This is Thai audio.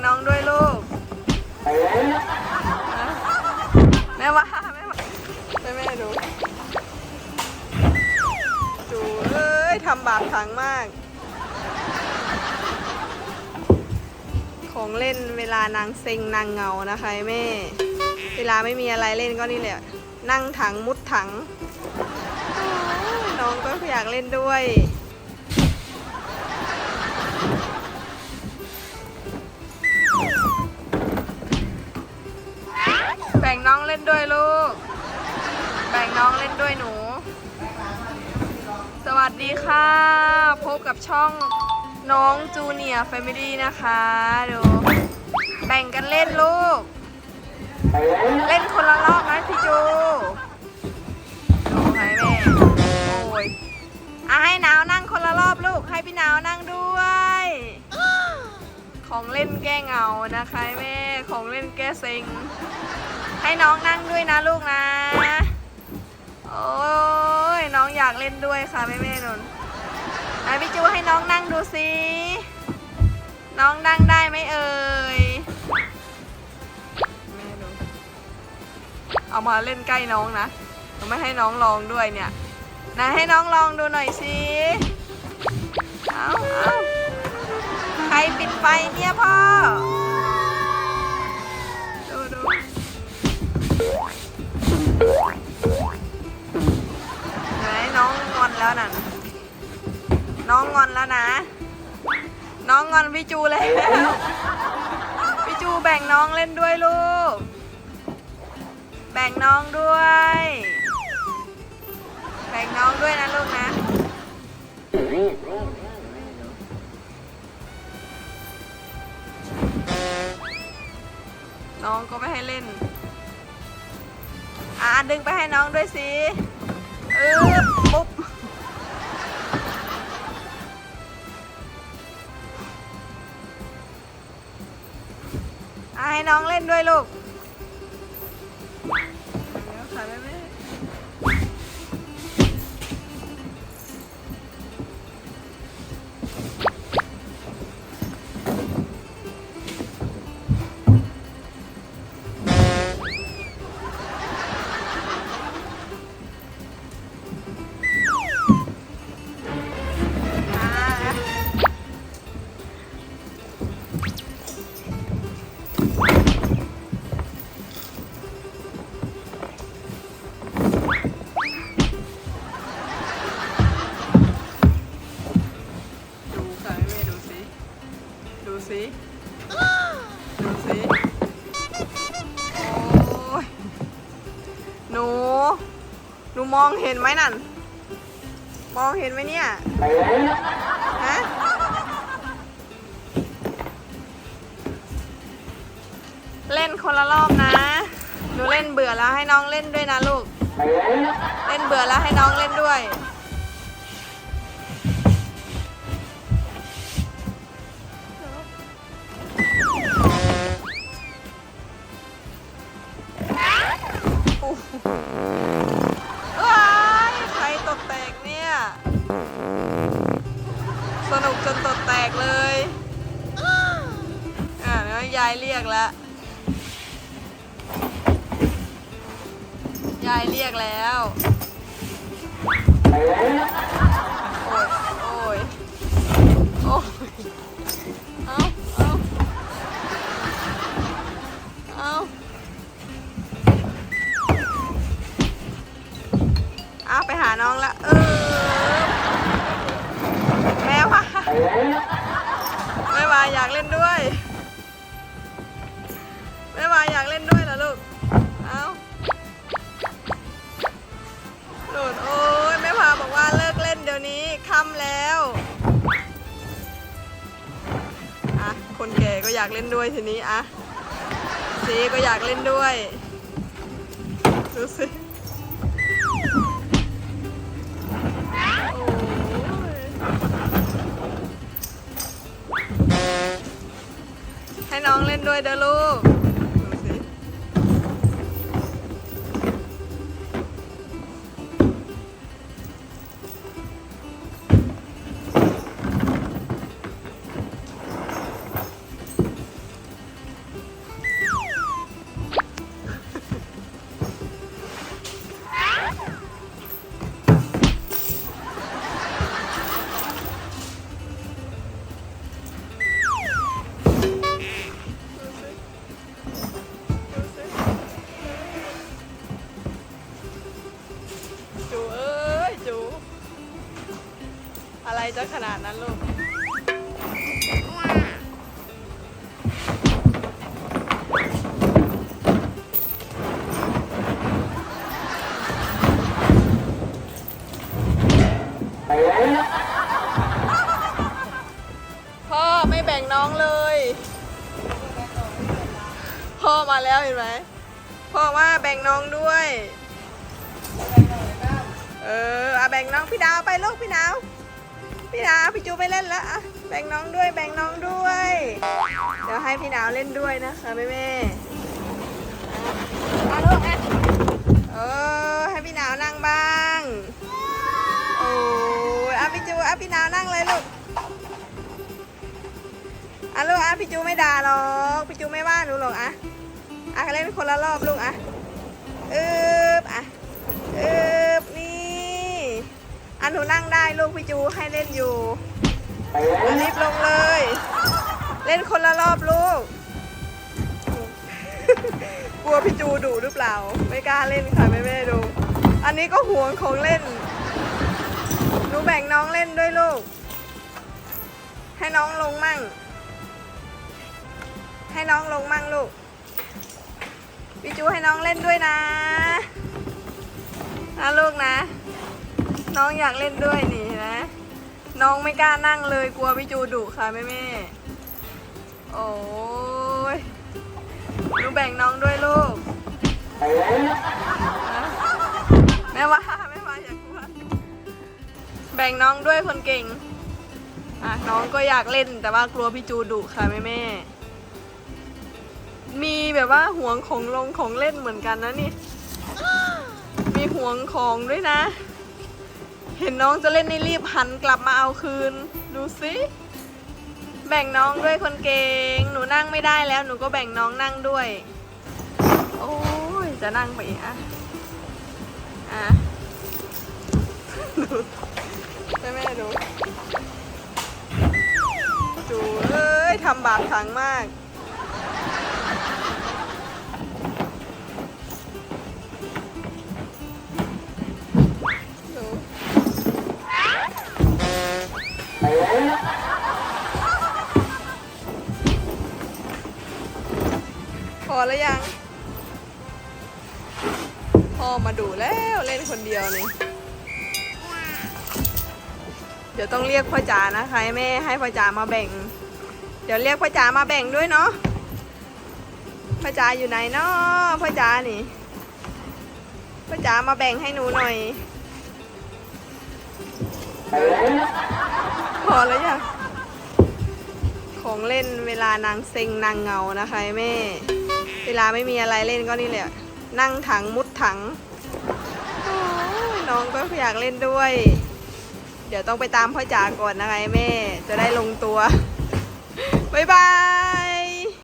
งน้องด้วยลูก แม่ว่าแม่ว่าแม่แม่ดูจูเอ้ยทำบาปถังมาก ของเล่นเวลานางเซ็งนางเงานะคะแม่ เวลาไม่มีอะไรเล่นก็นี่แหละ นั่งถังมุดถัง น้องก็อยากเล่นด้วย บ่งน้องเล่นด้วยลูก แบ่งน้องเล่นด้วยหนู สวัสดีค่ะ พบกับช่องน้องจูเนียร์แฟมิลี่นะคะดูแบ่งกันเล่นลูก เล่นคนละรอบนะพี่จูดูให้แม่โอ้ยอะให้นาวนั่งคนละรอบลูก ให้พี่นาวนั่งด้วย ของเล่นแก้เหงานะคะแม่ ของเล่นแก้เซ็ง ให้น้องนั่งด้วยนะลูกนะ โอ้ยน้องอยากเล่นด้วยค่ะแม่แม่นนไหนพี่จูให้น้องนั่งดูสิน้องนั่งได้ไหมเอ่ยแม่ดูเอามาเล่นใกล้น้องนะไม่ให้น้องลองด้วยเนี่ยไหนให้น้องลองดูหน่อยสิเอาเอาใครปิดไฟเนี่ยพ่อ ไหนน้องงอนแล้วนั่นน้องงอนแล้วนะ น้องงอนพี่จูแล้วพี่จูแบ่งน้องเล่นด้วยลูก แบ่งน้องด้วย แบ่งน้องด้วยนะลูกนะน้องก็ไม่ให้เล่น อะดึงไปให้น้องด้วยสิอึ๊บปุ๊บให้น้องเล่นด้วยลูก หนู หนูมองเห็นไหมนั่น มองเห็นไหมเนี่ย ฮะ เล่นคนละรอบนะ หนูเล่นเบื่อแล้วให้น้องเล่นด้วยนะลูก เล่นเบื่อแล้วให้น้องเล่นด้วย สนุกจนตดแตกเลย อ่าแล้วยายเรียกแล้ว ยายเรียกแล้ว แม่ว่าอยากเล่นด้วยแม่ว่าอยากเล่นด้วยเหรอลูก เอาหนุนโอ้ยแม่พาบอกว่าเลิกเล่นเดี๋ยวนี้ค่ำแล้วอะคนแก่ก็อยากเล่นด้วยทีนี้อะซีก็อยากเล่นด้วยดูสิ น้องเล่นด้วยเด้อลูก ไรจะขนาดนั้นลูกพ่อไม่แบ่งน้องเลย พ่อมาแล้วเห็นไหมพ่อว่าแบ่งน้องด้วย เออเอาแบ่งน้องพี่ดาวไปลูกพี่ดาว พี่ดาวพี่จูไปเล่นแล้วอะแบ่งน้องด้วย แบ่งน้องด้วย เดี๋ยวให้พี่ดาวเล่นด้วยนะคะแม่แม่มาลูกอะเออให้พี่ดาวนั่งบ้างโอ้ยอะพี่จูอะพี่ดาวนั่งเลยลูกอะลูกอะพี่จูไม่ด่าหรอกพี่จูไม่ว่าหนูหรอกอะอะเล่นคนละรอบลูกอะอึบอะอึบนี่อะ หนูนั่งได้ลูกพี่จูให้เล่นอยู่รีบลงเลย เล่นคนละรอบลูก กลัวพี่จูดุหรือเปล่า ไม่กล้าเล่นค่ะแม่แม่ๆดู อันนี้ก็ห่วงของเล่น หนูแบ่งน้องเล่นด้วยลูก ให้น้องลงมั่ง ให้น้องลงมั่งลูกพี่จูให้น้องเล่นด้วยนะนะลูกนะ น้องอยากเล่นด้วยนี่นะ น้องไม่กล้านั่งเลยกลัวพี่จูดุค่ะแม่แม่โอ้ยหนูแบ่งน้องด้วยลูกแม่ว่าแม่ว่าอย่ากลัวแบ่งน้องด้วยคนเก่งอะน้องก็อยากเล่นแต่ว่ากลัวพี่จูดุค่ะแม่แม่มีแบบว่าห่วงของลงของเล่นเหมือนกันนะนี่ มีห่วงของด้วยนะ เห็นน้องจะเล่นนี่รีบหันกลับมาเอาคืน ดูสิแบ่งน้องด้วยคนเก่ง หนูนั่งไม่ได้แล้ว หนูก็แบ่งน้องนั่งด้วย โอ้ย จะนั่งไปอีกอะ อะดูแม่แม่ดู จูเอ้ยทำบาปขังมาก พอแล้วยัง พ่อมาดูแล้วเล่นคนเดียวนี่ เดี๋ยวต้องเรียกพ่อจ๋านะคะให้แม่ให้พ่อจ๋ามาแบ่ง เดี๋ยวเรียกพ่อจ๋ามาแบ่งด้วยเนาะ พ่อจ๋าอยู่ไหนเนาะพ่อจ๋านี่ พ่อจ๋ามาแบ่งให้หนูหน่อย พอแล้วยังของเล่นเวลานางเซ็งนางเงานะคะแม่ เวลาไม่มีอะไรเล่นก็นี่แหละ นั่งถังมุดถังน้องก็อยากเล่นด้วย เดี๋ยวต้องไปตามพ่อจ๋าก่อนนะคะแม่ จะได้ลงตัว บ๊ายบาย